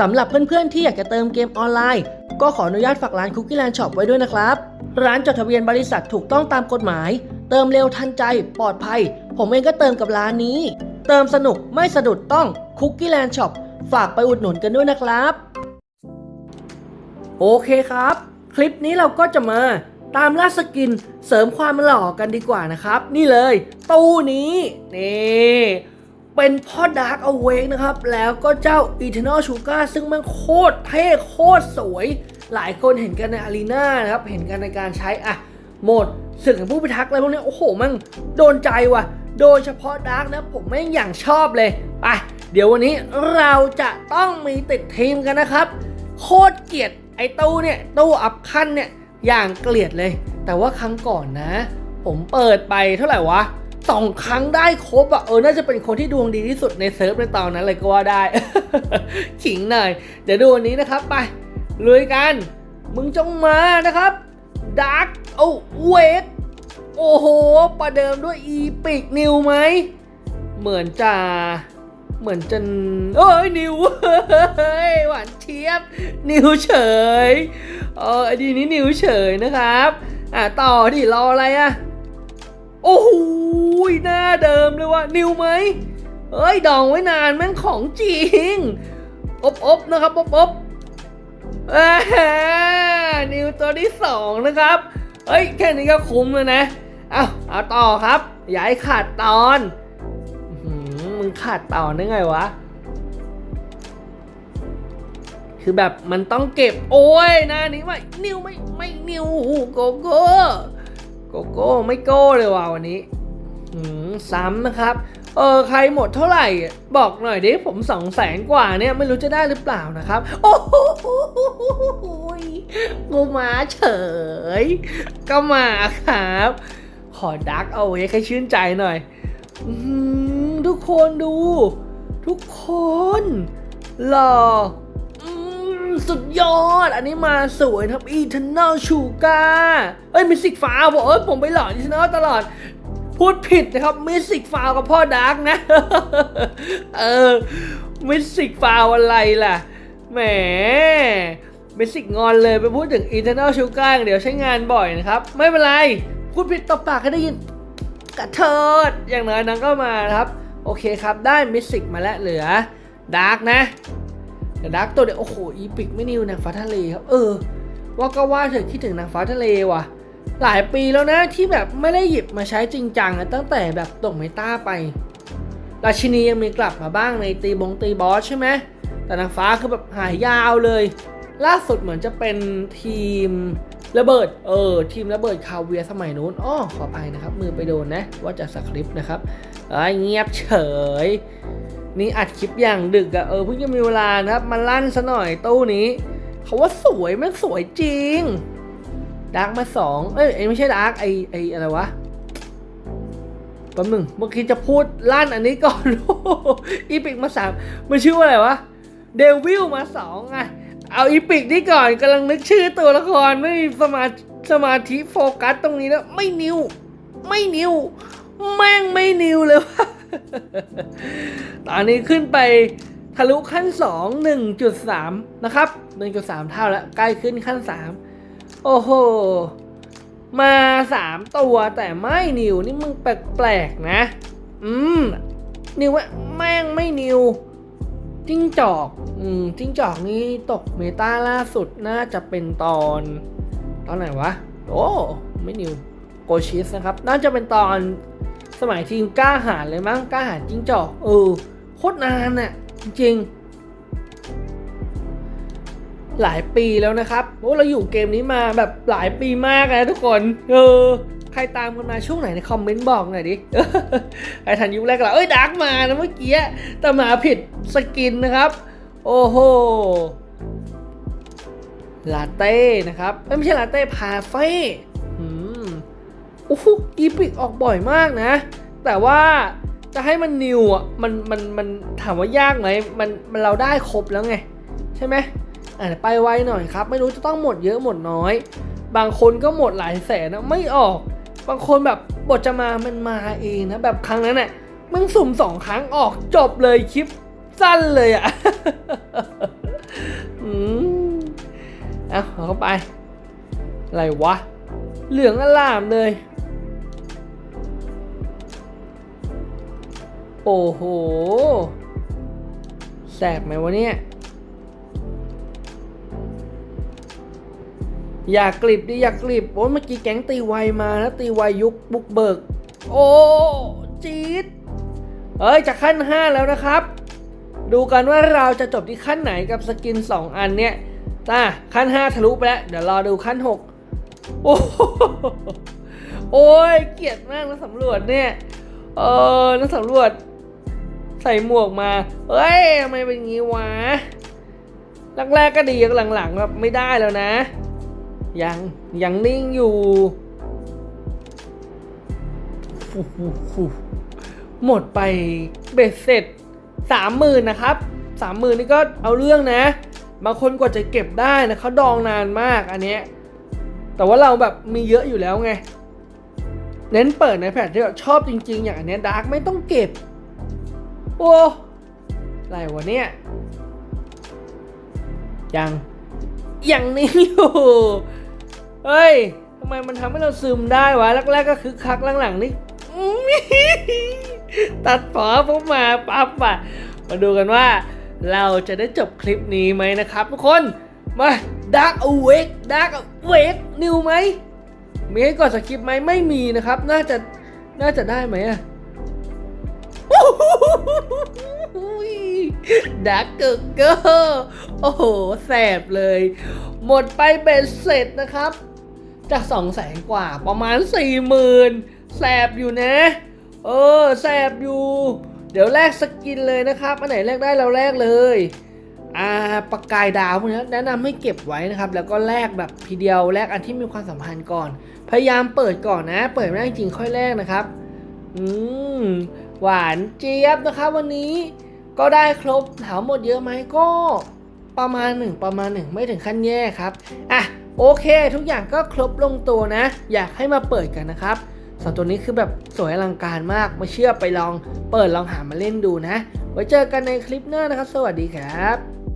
สำหรับเพื่อนๆ ที่อยากจะเติมเกมออนไลน์ ก็ขออนุญาตฝากร้านคุกกี้แลนด์ช็อปไว้ด้วยนะครับ ร้านจดทะเบียนบริษัทถูกต้องตามกฎหมาย เติมเร็วทันใจ ปลอดภัย ผมเองก็เติมกับร้านนี้ เติมสนุกไม่สะดุดต้องคุกกี้แลนด์ช็อปฝากไปอุดหนุนกันด้วยนะครับ โอเคครับ คลิปนี้เราก็จะมาตามล่าสกินเสริมความหล่อกันดีกว่านะครับ นี่เลย ตู้นี้นี่ เป็นพ่อดาร์กอาเวกนะครับ แล้วก็เจ้า Eternal Sugar ซึ่งมันโคตรเท่โคตรสวย หลายคนเห็นกันในอารีนานะครับ เห็นกันในการใช้อะโหมดศึกแห่งผู้พิทักษ์อะไรพวกนี้ โอ้โหมันโดนใจว่ะ โดยเฉพาะดาร์กนะ ผมไม่งอย่างชอบเลยไปเดี๋ยววันนี้เราจะต้องมีติดทีมกันนะครับ โคตรเกลียดไอ้ตู้เนี่ย ตู้อัพขั้นเนี่ยอย่างเกลียดเลย แต่ว่าครั้งก่อนนะ ผมเปิดไปเท่าไหร่วะ สองครั้งได้ครบอะเออน่าจะเป็นคนที่ดวงดีที่สุดในเซิร์ฟในตอนนั้นเลยก็ว่าได้ ขิงหน่อย เดี๋ยวดูวันนี้นะครับไปลุยกัน มึงจงมานะครับดาร์กโอ้เวกโอ้โห ประเดิมด้วยอีปิกนิวไหม เหมือนจะ เหมือนจะเอ้ยนิวเฮ้ยหวานเทียบ นิวเฉยเออไอดีนี้นิวเฉยนะครับ อะต่อดิรออะไรอะ โอ้โห อ้ยหน้าเดิมเลยว่ะนิวไหมเอ้ยดองไว้นานแม่งของจริง อบอบๆนะครับอบอบๆอ่านิวตัวที่สองนะครับ เฮ้ยแค่นี้ก็คุ้มแล้วนะ เอาเอาต่อครับ อย่าให้ขาดตอนมึงขาดตอนได้ไงวะ คือแบบมันต้องเก็บโอ้ยน้านี้ไม่นิวไม่ไม่นิวโกโก้โกโก้ไม่โก้เลยว่ะวันนี้ ซ้ำนะครับ เออใครหมดเท่าไหร่ บอกหน่อยดิผมสองแสนกว่าเนี่ยไม่รู้จะได้หรือเปล่านะครับ โอ้โหงูมาเฉย ก็มาครับ ขอดักเอาไว้ให้ชื่นใจหน่อยทุกคนดู ทุกคนหล่อสุดยอด อันนี้มาสวยครับ Eternal Sugar เอ้ยมิสิกฟาบอกเอ้ยผมไปหล่อ Eternal ตลอด พูดผิดนะครับมิสิกฟาวกับพ่อดาร์กนะ เออมิสิกฟาวอะไรล่ะ แหมมิสิกงอนเลยไปพูดถึง Eternal Sugar อย่างเดี๋ยวใช้งานบ่อยนะครับ ไม่เป็นไร พูดผิดตบปากให้ได้ยินกระเทิดอย่างน้อยนางก็มานะครับ โอเคครับได้มิสิกมาแล้วเหลือดาร์กนะแต่ดาร์กตัวเดียวโอ้โหอีพิกไม่นิวนางฟ้าทะเลครับ เออ ว่าก็ว่าเธอคิดถึงนางฟ้าทะเลว่ะ หลายปีแล้วนะที่แบบไม่ได้หยิบมาใช้จริงจังอะตั้งแต่แบบตกเมตาไป ราชินียังมีกลับมาบ้างในตีบงตีบอสใช่ไหมแต่นางฟ้าคือแบบหายยาวเลย ล่าสุดเหมือนจะเป็นทีมระเบิด เออ ทีมระเบิดคาเวียสมัยนู้นอ้อขออภัยนะครับ มือไปโดนนะ ว่าจะสคริปต์นะครับเอ้ยเงียบเฉย นี่อัดคลิปอย่างดึกอะเออเพิ่งจะมีเวลานะครับ มาลั่นซะหน่อยตู้นี้ เขาว่าสวยมันสวยจริง ดาร์กมาสองเอ้ยไอ้ไม่ใช่ดาร์กไอไออะไรวะแป๊บหนึงเมื่อกี้จะพูดลั่นอันนี้ก่อนอีพิกมาสามมันชื่อว่าอะไรวะเดวิลมาสองไงเอาอีพิกนี่ก่อนกำลังนึกชื่อตัวละครไม่มีสมาสมาธิโฟกัสตรงนี้แล้วไม่นิว ไม่นิว แม่งไม่นิวเลยวะตอนนี้ขึ้นไปทะลุขั้น 2 1.3 นะครับ 1.3 เท่าแล้ว ใกล้ขึ้นขั้น 3 โอ้โห มา3ตัวแต่ไม่นิวนี่มึงแปลกๆนะ อืม นิวว่แม่งไม่นิวจิ้งจอก อืมจิ้งจอกนี่ตกเมตาล่าสุดน่าจะเป็นตอน ตอนไหนวะ โอ้ ไม่นิวโกชิสนะครับ น่าจะเป็นตอนสมัยทีมกล้าหาญเลยมั้งกล้าหาญจิ้งจอก เออโคตรนานน่ะจริงๆ หลายปีแล้วนะครับโอ้เราอยู่เกมนี้มาแบบหลายปีมากนะทุกคน เออ ใครตามกันมาช่วงไหนในคอมเมนต์บอกหน่อยดิใครทันยุคแรกเราเอ้ยดักมานะเมื่อกี้ แต่มาผิดสกินนะครับ โอ้โห ลาเต้นะครับ ไม่ใช่ลาเต้พาเฟ่อืมโอ้โหอีพิกออกบ่อยมากนะ แต่ว่าจะให้มันนิวอะ มัน มัน มันถามว่ายากไหม มัน มันเราได้ครบแล้วไง ใช่ไหม อ่าไปไวหน่อยครับ ไม่รู้จะต้องหมดเยอะหมดน้อย บางคนก็หมดหลายแสนนะไม่ออก บางคนแบบบทจะมามันมาเองนะแบบครั้งนั้นเน่ะมึงสุ่มสองครั้งออกจบเลยคลิปสั้นเลยอะเอาเอาเข้าไป อะไรวะ เหลืองอลามเลย โอ้โห แสบไหมวะเนี่ย อยากกลิบดิอยากกลิบโอ้เมื่อกี้แก๊งตีไวมาแล้วตีไวยุคบุกเบิก โอ้จี๊ดเอ้ยจะขั้น 5 แล้วนะครับ ดูกันว่าเราจะจบที่ขั้นไหนกับสกิน 2 อันเนี้ยอะขั้น 5 ทะลุไปแล้ว เดี๋ยวรอดูขั้น 6 โอ้โอ้ยเกลียดมากนักสำรวจเนี่ย เออนักสำรวจ ใส่หมวกมา เอ้ยทำไมเป็นงี้วะแรกๆก็ดีหลังๆแบบไม่ได้แล้วนะ ยังยังนิ่งอยู่หมดไปเบ็ดเสร็จสามหมื่นนะครับสามหมื่นนี่ก็เอาเรื่องนะ บางคนกว่าจะเก็บได้นะเขาดองนานมากอันเนี้ยแต่ว่าเราแบบมีเยอะอยู่แล้วไง เน้นเปิดในแพทที่เราชอบจริง ๆ อย่างอันเนี้ยดาร์กไม่ต้องเก็บ โอ้ะไรวะเนี่ยยังยังนิ่งอยู่ เฮ้ยทำไมมันทำให้เราซึมได้วะแรกๆก็คือคักหลังๆนี่ตัดฝอปุ๊บมาปั๊บอะมาดูกันว่าเราจะได้จบคลิปนี้ไหมนะครับทุกคน มา Dark Awake Dark Awake นิวไหม มีให้กดสคริปต์ไหมไม่มีนะครับ น่าจะ น่าจะได้ไหมอะดักเกอร์เกอร์โอ้โห แสบเลย หมดไปเบ็ดเสร็จนะครับ จากสองแสนกว่าประมาณสี่หมื่นแสบอยู่นะ เออแสบอยู่ เดี๋ยวแลกสกินเลยนะครับอันไหนแลกได้เราแลกเลยอ่าประกายดาวพวกนี้แนะนำให้เก็บไว้นะครับ แล้วก็แลกแบบทีเดียวแลกอันที่มีความสัมพันธ์ก่อน พยายามเปิดก่อนนะ เปิดไม่ได้จริงค่อยแลกนะครับ อืมหวานเจี๊ยบนะครับ วันนี้ก็ได้ครบถามหมดเยอะไหมก็ประมาณหนึ่งประมาณหนึ่งไม่ถึงขั้นแย่ครับอะ โอเค ทุกอย่างก็ครบลงตัวนะ อยากให้มาเปิดกันนะครับสองตัวนี้คือแบบสวยอลังการมากไม่เชื่อไปลองเปิดลองหามาเล่นดูนะ ไว้เจอกันในคลิปหน้านะครับ สวัสดีครับ